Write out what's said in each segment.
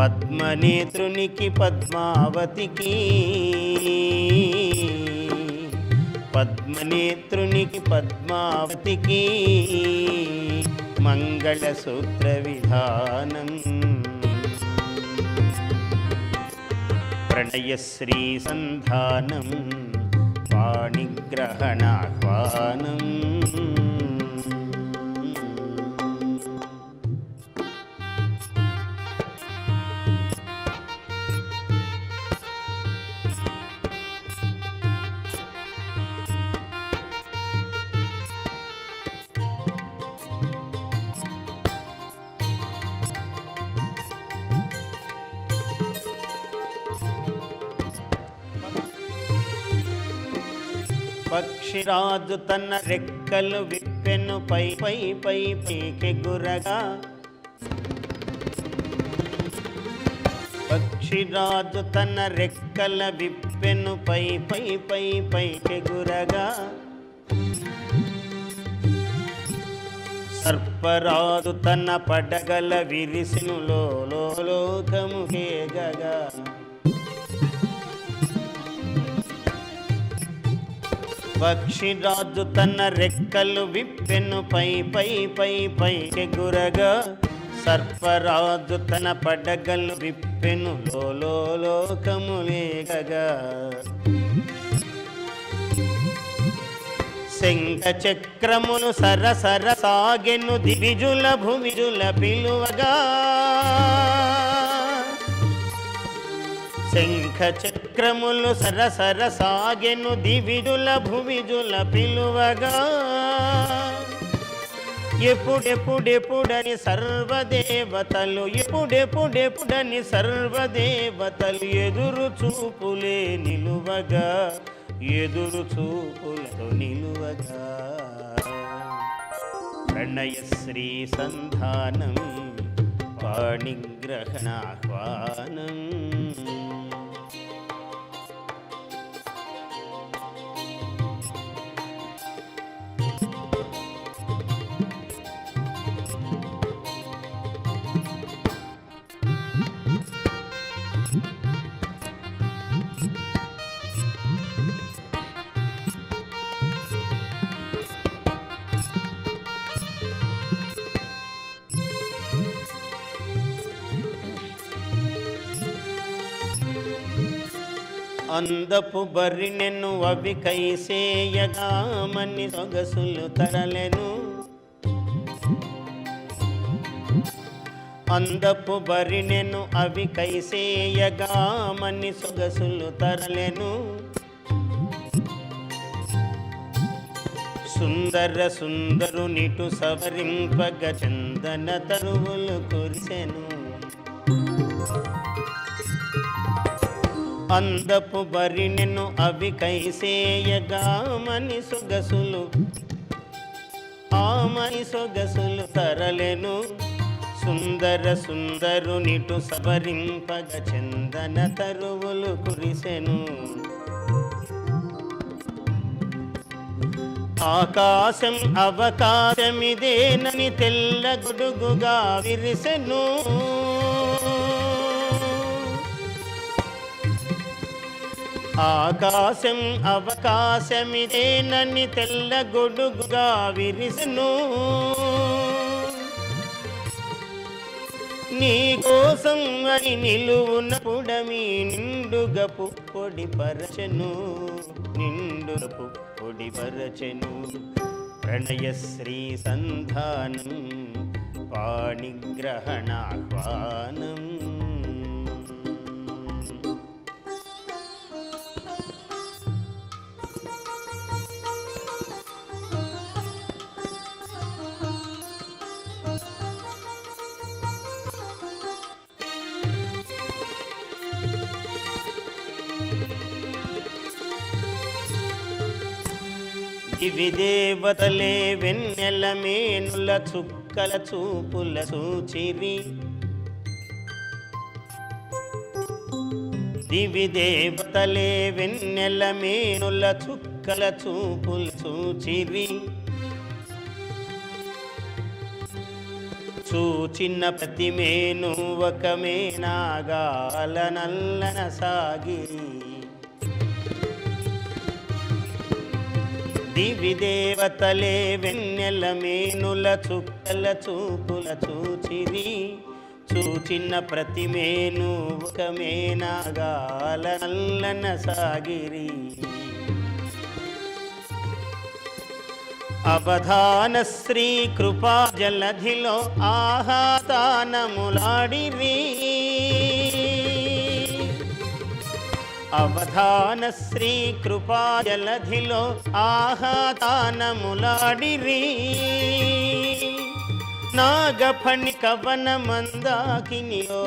పద్మనేత్రునికి పద్మావతికి. పద్మనేత్రునికి పద్మావతికి. మంగళసూత్ర విధానం. ప్రణయశ్రీ సంధానం. పక్షిరాజు తన రెక్కలు విప్పెను. పై పై పై పైకెగురగా పక్షిరాజు తన రెక్కల విప్పెను. పై పై పై పైకెగురగా సర్పరాజు తన పడగల విరిసిను. లోకము పక్షిరాజు తన రెక్కలు విప్పెను. పై పై పై పై గురగా సర్పరాజు తన పడగలు విప్పెను. లోకములేగగా శంఖ చక్రమును సరసర సాగెను దివిజుల భూమిజుల పిలువగా. శంఖ చక్రములు సరసర సాగెను దివిజుల భువిజుల పిలువగా. ఎప్పుడెప్పుడెప్పుడని సర్వదేవతలు ఎప్పుడెప్పుడెప్పుడని సర్వదేవతలు ఎదురు చూపులే నిలువగా ఎదురు చూపులతో నిలువగా. ప్రణయశ్రీ సంధానం పాణిగ్రహణాహ్వానం. అందపు బర్రినెను అవి కైసేయగామని సొగసులు తరలెను. అందపు బరినెను అవి కైసేయగామని సొగసులు తరలెను. సుందర సుందరు నిటు సవరింపగ చందన తరువులు కురిసెను. అందపు బరినెను అవి కైసేయగామని సొగసులు. ఆమని సొగసులు తరలెను. సుందర సుందరు నిటు సబరింపగ చందన తరువులు కురిసెను. ఆకాశం అవకాశమిదేనని తెల్ల గుడుగుగా విరిసెను. ఆకాశం అవకాశమిదేనని తెల్ల గొడుగుగా విరిసెను. నీ కోసం అని నిలువున పుడమి నిండుగా పుప్పొడి పరచెను. నిండుగా పుప్పొడి పరచెను. ప్రణయశ్రీ సంధానం పాణిగ్రహణాహ్వానం. ఇవి దేవతలే వెన్నెల మేనుల చుక్కల చూపుల సూచిరి దివి దేవతలే వెన్నెల మేనుల చుక్కల చూపుల చూచిరి చూచిన ప్రతి మేను ఒక మేనాగాల నల్లన సాగి. దేవతలే వెన్నెల మేనుల చుక్కల చూపుల చూచిరి. చూచిన ప్రతి మేను ఒక మేనాగాల నల్లన సాగిరి. అవధాన శ్రీ కృపా జలధిలో ఆహాతానములాడిరి అవధాన శ్రీ కృపాజలధిలో ఆహాతానములాడిరి. నాగఫణి కవన మందాకినిలో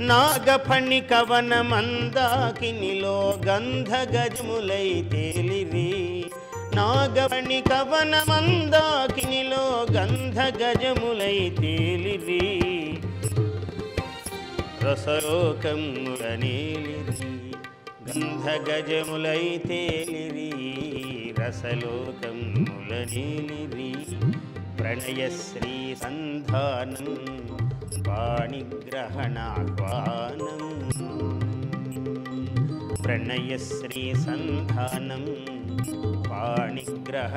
నాగఫణి కవన మందాకినిలో గంధగజములై తేలివి నాగఫణి కవన మందాకినిలో గంధగజములై గజములై తేలిరి రసలోకముల నీలిరి గంధ గజములై తేలిరి ప్రణయశ్రీ సంధానం పాణిగ్రహణాహ్వానం ప్రణయశ్రీ సంధానం పాణిగ్రహణాహ్వానం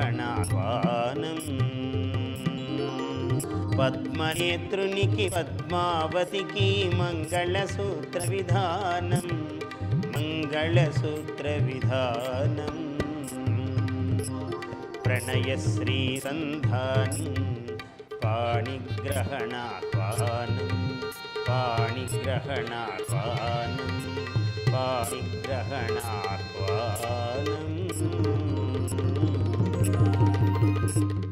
పద్మనేత్రునికి పద్మావతికి మంగళసూత్ర విధానం మంగళసూత్ర విధానం ప్రణయశ్రీ సంధానం పాణిగ్రహణాహ్వానం పాణిగ్రహణాహ్వానం పాణిగ్రహణాహ్వానం Please